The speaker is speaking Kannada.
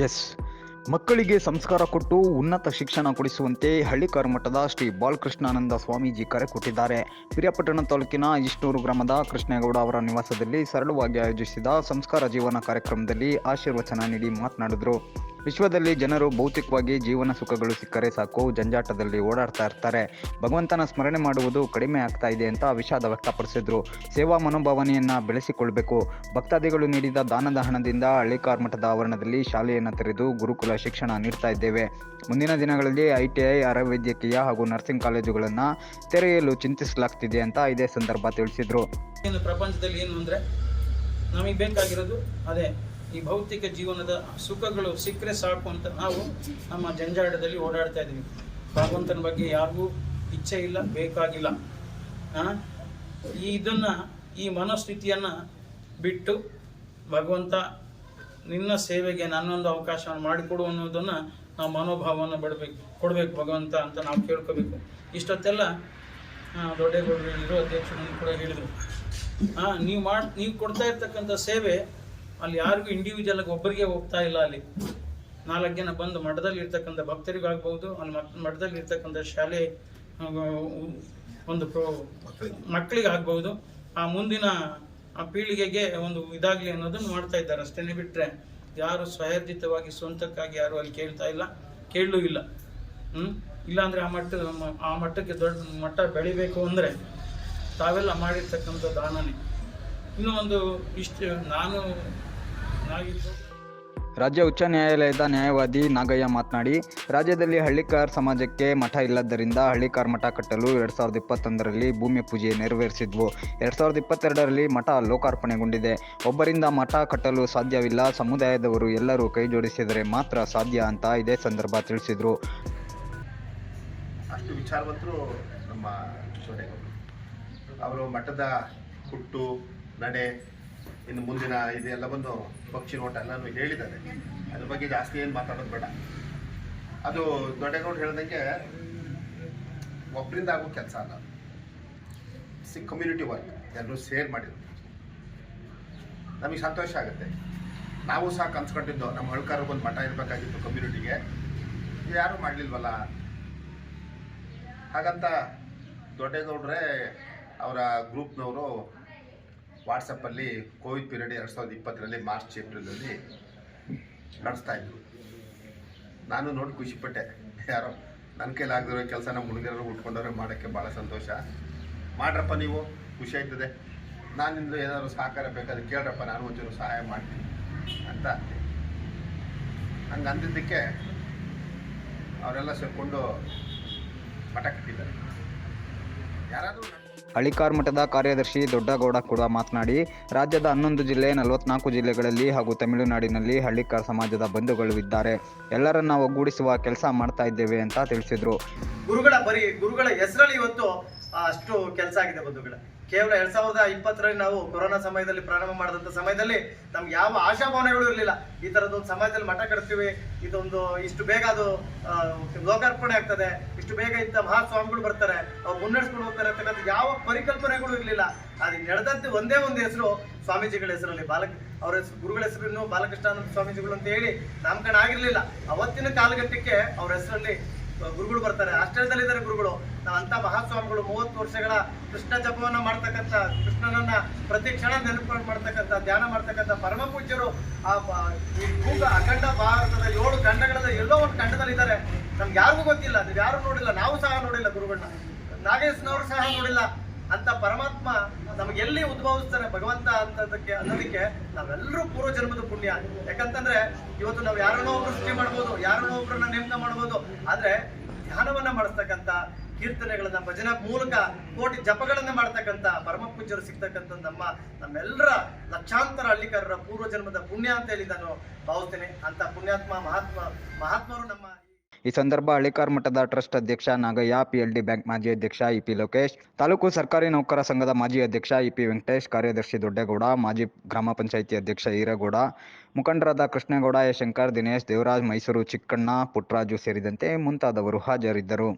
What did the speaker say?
ಎಸ್ ಮಕ್ಕಳಿಗೆ ಸಂಸ್ಕಾರ ಕೊಟ್ಟು ಉನ್ನತ ಶಿಕ್ಷಣ ಕೊಡಿಸುವಂತೆ ಹಳ್ಳಿಕಾರ ಮಠದ ಶ್ರೀ ಬಾಲಕೃಷ್ಣಾನಂದ ಸ್ವಾಮೀಜಿ ಕರೆ ಕೊಟ್ಟಿದ್ದಾರೆ. ಪಿರಿಯಾಪಟ್ಟಣ ತಾಲೂಕಿನ ಇಷ್ಟೂರು ಗ್ರಾಮದ ಕೃಷ್ಣೇಗೌಡ ಅವರ ನಿವಾಸದಲ್ಲಿ ಸರಳವಾಗಿ ಆಯೋಜಿಸಿದ ಸಂಸ್ಕಾರ ಜೀವನ ಕಾರ್ಯಕ್ರಮದಲ್ಲಿ ಆಶೀರ್ವಚನ ನೀಡಿ ಮಾತನಾಡಿದರು. ವಿಶ್ವದಲ್ಲಿ ಜನರು ಭೌತಿಕವಾಗಿ ಜೀವನ ಸುಖಗಳು ಸಿಕ್ಕರೆ ಸಾಕು, ಜಂಜಾಟದಲ್ಲಿ ಓಡಾಡ್ತಾ ಇರ್ತಾರೆ. ಭಗವಂತನ ಸ್ಮರಣೆ ಮಾಡುವುದು ಕಡಿಮೆ ಆಗ್ತಾ ಇದೆ ಅಂತ ವಿಷಾದ ವ್ಯಕ್ತಪಡಿಸಿದ್ರು. ಸೇವಾ ಮನೋಭಾವನೆಯನ್ನು ಬೆಳೆಸಿಕೊಳ್ಳಬೇಕು ಭಕ್ತಾದಿಗಳು ನೀಡಿದ ದಾನದ ಹಣದಿಂದ ಹಳ್ಳಿಕಾರ್ ಮಠದ ಆವರಣದಲ್ಲಿ ಶಾಲೆಯನ್ನು ತೆರೆದು ಗುರುಕುಲ ಶಿಕ್ಷಣ ನೀಡ್ತಾ ಇದ್ದೇವೆ. ಮುಂದಿನ ದಿನಗಳಲ್ಲಿ ಐಟಿಐ ಅರವೈದ್ಯಕೀಯ ಹಾಗೂ ನರ್ಸಿಂಗ್ ಕಾಲೇಜುಗಳನ್ನು ತೆರೆಯಲು ಚಿಂತಿಸಲಾಗ್ತಿದೆ ಅಂತ ಇದೇ ಸಂದರ್ಭ ತಿಳಿಸಿದರು. ಪ್ರಪಂಚದಲ್ಲಿ ಏನು ಅಂದರೆ ನಮಗೆ ಬೇಕಾಗಿರೋದು ಅದೇ. ಈ ಭೌತಿಕ ಜೀವನದ ಸುಖಗಳು ಸಿಕ್ಕರೆ ಸಾಕು ಅಂತ ನಾವು ನಮ್ಮ ಜಂಜಾಟದಲ್ಲಿ ಓಡಾಡ್ತಾ ಇದ್ದೀವಿ. ಭಗವಂತನ ಬಗ್ಗೆ ಯಾರಿಗೂ ಇಚ್ಛೆ ಇಲ್ಲ, ಬೇಕಾಗಿಲ್ಲ? ಈ ಇದನ್ನ, ಈ ಮನಸ್ಥಿತಿಯನ್ನು ಬಿಟ್ಟು ಭಗವಂತ ನಿನ್ನ ಸೇವೆಗೆ ನನ್ನೊಂದು ಅವಕಾಶವನ್ನು ಮಾಡಿಕೊಡು ಅನ್ನೋದನ್ನು ನಾವು ಮನೋಭಾವವನ್ನು ಬಿಡಬೇಕು, ಕೊಡಬೇಕು ಭಗವಂತ ಅಂತ ನಾವು ಕೇಳ್ಕೋಬೇಕು. ಇಷ್ಟೊತ್ತೆಲ್ಲ ದೊಡ್ಡ ದೊಡ್ಡೇಗೌಡರು ಹೇಳಿದ್ರು ಅಧ್ಯಕ್ಷರು ಕೂಡ ಹೇಳಿದರು. ಹಾಂ ನೀವು ಮಾಡಿ, ನೀವು ಕೊಡ್ತಾ ಇರ್ತಕ್ಕಂಥ ಸೇವೆ ಅಲ್ಲಿ ಯಾರಿಗೂ ಇಂಡಿವಿಜುವಲ್ ಆಗಿ ಒಬ್ಬರಿಗೆ ಹೋಗ್ತಾ ಇಲ್ಲ ಅಲ್ಲಿ. ನಾಲ್ಕು ಜನ ಬಂದು ಮಠದಲ್ಲಿ ಇರ್ತಕ್ಕಂಥ ಭಕ್ತರಿಗಾಗ್ಬೋದು ಅಲ್ಲಿ ಮಠ, ಮಠದಲ್ಲಿ ಇರ್ತಕ್ಕಂಥ ಶಾಲೆ ಒಂದು ಪ್ರೋ, ಮಕ್ಕಳಿಗೆ ಆಗ್ಬಹುದು. ಆ ಮುಂದಿನ, ಆ ಪೀಳಿಗೆಗೆ ಒಂದು ಇದಾಗಲಿ ಅನ್ನೋದನ್ನು ಮಾಡ್ತಾ ಇದ್ದಾರೆ. ಅಷ್ಟೇ ಬಿಟ್ಟರೆ ಯಾರು ಸ್ವಯರ್ಜಿತವಾಗಿ ಸ್ವಂತಕ್ಕಾಗಿ ಯಾರು ಅಲ್ಲಿ ಕೇಳ್ತಾ ಇಲ್ಲ, ಕೇಳಲೂ ಇಲ್ಲ. ಹ್ಮ್? ಇಲ್ಲಾಂದರೆ ಆ ಮಟ್ಟ, ಆ ಮಟ್ಟಕ್ಕೆ ದೊಡ್ಡ ಮಟ್ಟ ಬೆಳಿಬೇಕು ಅಂದರೆ ತಾವೆಲ್ಲ ಮಾಡಿರ್ತಕ್ಕಂಥ ದಾನನೇ. ಇನ್ನೂ ಒಂದು ಇಷ್ಟು, ನಾನು ರಾಜ್ಯ ಉಚ್ಚ ನ್ಯಾಯಾಲಯದ ನ್ಯಾಯವಾದಿ ನಾಗಯ್ಯ ಮಾತನಾಡಿ, ರಾಜ್ಯದಲ್ಲಿ ಹಳ್ಳಿಕಾರ್ ಸಮಾಜಕ್ಕೆ ಮಠ ಇಲ್ಲದ್ದರಿಂದ ಹಳ್ಳಿಕಾರ್ ಮಠ ಕಟ್ಟಲು ಎರಡ್ ಸಾವಿರದ ಇಪ್ಪತ್ತೊಂದರಲ್ಲಿ ಭೂಮಿ ಪೂಜೆ ನೆರವೇರಿಸಿದ್ವು. ಎರಡ್ ಸಾವಿರದ ಇಪ್ಪತ್ತೆರಡರಲ್ಲಿ ಮಠ ಲೋಕಾರ್ಪಣೆಗೊಂಡಿದೆ. ಒಬ್ಬರಿಂದ ಮಠ ಕಟ್ಟಲು ಸಾಧ್ಯವಿಲ್ಲ. ಸಮುದಾಯದವರು ಎಲ್ಲರೂ ಕೈ ಜೋಡಿಸಿದರೆ ಮಾತ್ರ ಸಾಧ್ಯ ಅಂತ ಇದೇ ಸಂದರ್ಭ ತಿಳಿಸಿದರು. ಅಷ್ಟು ವಿಚಾರವಂತರು ನಮ್ಮ ಅವರು ಮಠದ ಹುಟ್ಟು, ನಡೆ ಇನ್ನು ಮುಂದಿನ ಇದೆಲ್ಲ ಬಂದು ಪಕ್ಷಿ ನೋಟ ಎಲ್ಲನೂ ಹೇಳಿದ್ದಾರೆ. ಅದ್ರ ಬಗ್ಗೆ ಜಾಸ್ತಿ ಏನು ಮಾತಾಡೋದು ಬೇಡ. ಅದು ದೊಡ್ಡಗೌಡ ಹೇಳ್ದಂಗೆ ಒಬ್ಬರಿಂದ ಆಗೋ ಕೆಲಸ ಅಲ್ಲ. ಸಿ ಕಮ್ಯುನಿಟಿ ವರ್ಕ್ ಎಲ್ಲರೂ ಸೇರ್ ಮಾಡಿದ್ರು. ನಮಗೆ ಸಂತೋಷ ಆಗುತ್ತೆ. ನಾವು ಸಹ ಕನ್ಸ್ಕೊಂಡಿದ್ದು ನಮ್ಮ ಹಳ್ಕಾರ ಒಂದು ಮಠ ಇರಬೇಕಾಗಿತ್ತು ಕಮ್ಯುನಿಟಿಗೆ ಯಾರೂ ಮಾಡಲಿಲ್ವಲ್ಲ. ಹಾಗಂತ ದೊಡ್ಡೇಗೌಡ್ರೆ ಅವರ ಗ್ರೂಪ್ನವರು ವಾಟ್ಸಪ್ಪಲ್ಲಿ ಕೋವಿಡ್ ಪೀರಿಯಡ್ ಎರಡು ಸಾವಿರದ ಇಪ್ಪತ್ತರಲ್ಲಿ ಮಾರ್ಚ್, ಏಪ್ರಿಲಲ್ಲಿ ನಡೆಸ್ತಾ ಇದ್ರು. ನಾನು ನೋಡಿ ಖುಷಿಪಟ್ಟೆ ಯಾರೋ ನನ್ನ ಕೈಲಿ ಆಗದಿರೋ ಕೆಲಸನ ಮುಳುಗಿರೋ ಉಟ್ಕೊಂಡವ್ರೆ ಮಾಡೋಕ್ಕೆ ಭಾಳ ಸಂತೋಷ. ಮಾಡ್ರಪ್ಪ ನೀವು, ಖುಷಿ ಆಯ್ತದೆ. ನಾನು ನಿಮ್ಮದು ಏನಾದರೂ ಸಹಕಾರ ಬೇಕಾದ್ರೆ ಕೇಳ್ರಪ್ಪ, ನಾನು ಒಂಚೂರು ಸಹಾಯ ಮಾಡ್ತೀನಿ ಅಂತ. ಹಂಗೆ ಅಂದಿದ್ದಕ್ಕೆ ಅವರೆಲ್ಲ ಸೇರಿಕೊಂಡು ಮಠ ಕಟ್ಟಿದ್ದಾರೆ. ಯಾರಾದರೂ ಹಳ್ಳಿಕಾರ್ ಮಠದ ಕಾರ್ಯದರ್ಶಿ ದೊಡ್ಡಗೌಡ ಕೂಡ ಮಾತನಾಡಿ, ರಾಜ್ಯದ ಹನ್ನೊಂದು ಜಿಲ್ಲೆ, ನಲವತ್ನಾಲ್ಕು ಜಿಲ್ಲೆಗಳಲ್ಲಿ ಹಾಗೂ ತಮಿಳುನಾಡಿನಲ್ಲಿ ಹಳ್ಳಿಕಾರ್ ಸಮಾಜದ ಬಂಧುಗಳು ಇದ್ದಾರೆ. ಎಲ್ಲರನ್ನ ಒಗ್ಗೂಡಿಸುವ ಕೆಲಸ ಮಾಡ್ತಾ ಇದ್ದೇವೆ ಅಂತ ತಿಳಿಸಿದರು. ಗುರುಗಳ ಬರೀ ಗುರುಗಳ ಹೆಸರಲ್ಲಿ ಇವತ್ತು ಅಷ್ಟು ಕೆಲಸ ಆಗಿದೆ ಬಂಧುಗಳ. ಕೇವಲ ಎರಡ್ ಸಾವಿರದ ಇಪ್ಪತ್ತರಲ್ಲಿ ನಾವು ಕೊರೋನಾ ಸಮಯದಲ್ಲಿ ಪ್ರಾರಂಭ ಮಾಡಿದಂಥ ಸಮಯದಲ್ಲಿ ನಮ್ಗೆ ಯಾವ ಆಶಾಭಾವನೆಗಳು ಇರಲಿಲ್ಲ. ಈ ತರದೊಂದು ಸಮಾಜದಲ್ಲಿ ಮಠ ಕಟ್ತೀವಿ, ಇದೊಂದು ಇಷ್ಟು ಬೇಗ ಅದು ಲೋಕಾರ್ಪಣೆ ಆಗ್ತದೆ, ಇಷ್ಟು ಬೇಗ ಇಂಥ ಮಹಾಸ್ವಾಮಿಗಳು ಬರ್ತಾರೆ, ಅವ್ರು ಮುನ್ನಡೆಸ್ಕೊಂಡು ಹೋಗ್ತಾರೆ ಅಂತಕ್ಕಂಥ ಯಾವ ಪರಿಕಲ್ಪನೆಗಳು ಇರಲಿಲ್ಲ. ಅದು ನಡೆದಂತೆ ಒಂದೇ ಒಂದು ಹೆಸರು ಸ್ವಾಮೀಜಿಗಳ ಹೆಸರಲ್ಲಿ ಬಾಲ ಅವರ ಹೆಸರು, ಗುರುಗಳ ಹೆಸರು ಇನ್ನು ಬಾಲಕೃಷ್ಣಾನಂದ ಸ್ವಾಮೀಜಿಗಳು ಅಂತ ಹೇಳಿ ನಾಮಕರಣ ಆಗಿರಲಿಲ್ಲ. ಅವತ್ತಿನ ಕಾಲಘಟ್ಟಕ್ಕೆ ಅವ್ರ ಹೆಸರಲ್ಲಿ ಗುರುಗಳು ಬರ್ತಾರೆ. ಆಶ್ಚರ್ಯದಲ್ಲಿದ್ದಾರೆ ಗುರುಗಳು. ನಾವು ಅಂತ ಮಹಾಸ್ವಾಮಿಗಳು ಮೂವತ್ತು ವರ್ಷಗಳ ಕೃಷ್ಣ ಜಪವನ್ನ ಮಾಡ್ತಕ್ಕಂಥ, ಕೃಷ್ಣನನ್ನ ಪ್ರತಿ ಕ್ಷಣ ನೆನಪು ಮಾಡ್ತಕ್ಕಂಥ, ಧ್ಯಾನ ಮಾಡ್ತಕ್ಕಂಥ ಪರಮ ಪೂಜ್ಯರು ಆ ಭೂಗ ಅಖಂಡ ಭಾರತದ ಏಳು ಖಂಡಗಳಲ್ಲಿ ಎಲ್ಲೋ ಒಂದು ಖಂಡದಲ್ಲಿದ್ದಾರೆ ನಮ್ಗೆ ಯಾರಿಗೂ ಗೊತ್ತಿಲ್ಲ. ನೀವು ಯಾರು ನೋಡಿಲ್ಲ? ನಾವು ಸಹ ನೋಡಿಲ್ಲ ಗುರುಗಳನ್ನ ನಾಗೇಶ್ನವರು ಸಹ ನೋಡಿಲ್ಲ. ಅಂತ ಪರಮಾತ್ಮ ನಮಗೆಲ್ಲಿ ಉದ್ಭವಿಸ್ತಾನೆ ಭಗವಂತ ಅಂತದಕ್ಕೆ ಅನ್ನೋದಕ್ಕೆ ನಾವೆಲ್ಲರೂ ಪೂರ್ವ ಜನ್ಮದ ಪುಣ್ಯ. ಯಾಕಂತಂದ್ರೆ ಇವತ್ತು ನಾವು ಯಾರನ್ನೋ ಒಬ್ರು ಸೃಷ್ಟಿ ಮಾಡ್ಬೋದು, ಯಾರನ್ನೋ ಒಬ್ರನ್ನ ನೇಮಕ ಮಾಡ್ಬೋದು, ಆದ್ರೆ ಧ್ಯಾನವನ್ನ ಮಾಡಿಸ್ತಕ್ಕಂಥ, ಕೀರ್ತನೆಗಳನ್ನ ಭಜನೆ ಮೂಲಕ ಕೋಟಿ ಜಪಗಳನ್ನ ಮಾಡ್ತಕ್ಕಂಥ ಪರಮ ಪೂಜ್ಯರು ಸಿಗ್ತಕ್ಕಂಥ ನಮ್ಮ ನಮ್ಮೆಲ್ಲರ ಲಕ್ಷಾಂತರ ಹಳ್ಳಿಕಾರರ ಪೂರ್ವ ಜನ್ಮದ ಪುಣ್ಯ ಅಂತ ಹೇಳಿ ನಾನು ಭಾವಿಸ್ತೇನೆ. ಅಂತ ಪುಣ್ಯಾತ್ಮ ಮಹಾತ್ಮ, ಮಹಾತ್ಮರು ನಮ್ಮ ಈ ಸಂದರ್ಭ ಹಳ್ಳಿಕಾರ್ ಮಠದ ಟ್ರಸ್ಟ್ ಅಧ್ಯಕ್ಷ ನಾಗಯ್ಯ ಪಿಎಲ್ಡಿ ಬ್ಯಾಂಕ್ ಮಾಜಿ ಅಧ್ಯಕ್ಷ ಇಪಿ ಲೋಕೇಶ್, ತಾಲೂಕು ಸರ್ಕಾರಿ ನೌಕರ ಸಂಘದ ಮಾಜಿ ಅಧ್ಯಕ್ಷ ಇಪಿ ವೆಂಕಟೇಶ್, ಕಾರ್ಯದರ್ಶಿ ದೊಡ್ಡೇಗೌಡ, ಮಾಜಿ ಗ್ರಾಮ ಪಂಚಾಯಿತಿ ಅಧ್ಯಕ್ಷ ಈರೇಗೌಡ, ಮುಖಂಡರಾದ ಕೃಷ್ಣೇಗೌಡ, ಎ ಶಂಕರ್, ದಿನೇಶ್, ದೇವರಾಜ್, ಮೈಸೂರು ಚಿಕ್ಕಣ್ಣ ಪುಟ್ಟರಾಜು ಸೇರಿದಂತೆ ಮುಂತಾದವರು ಹಾಜರಿದ್ದರು.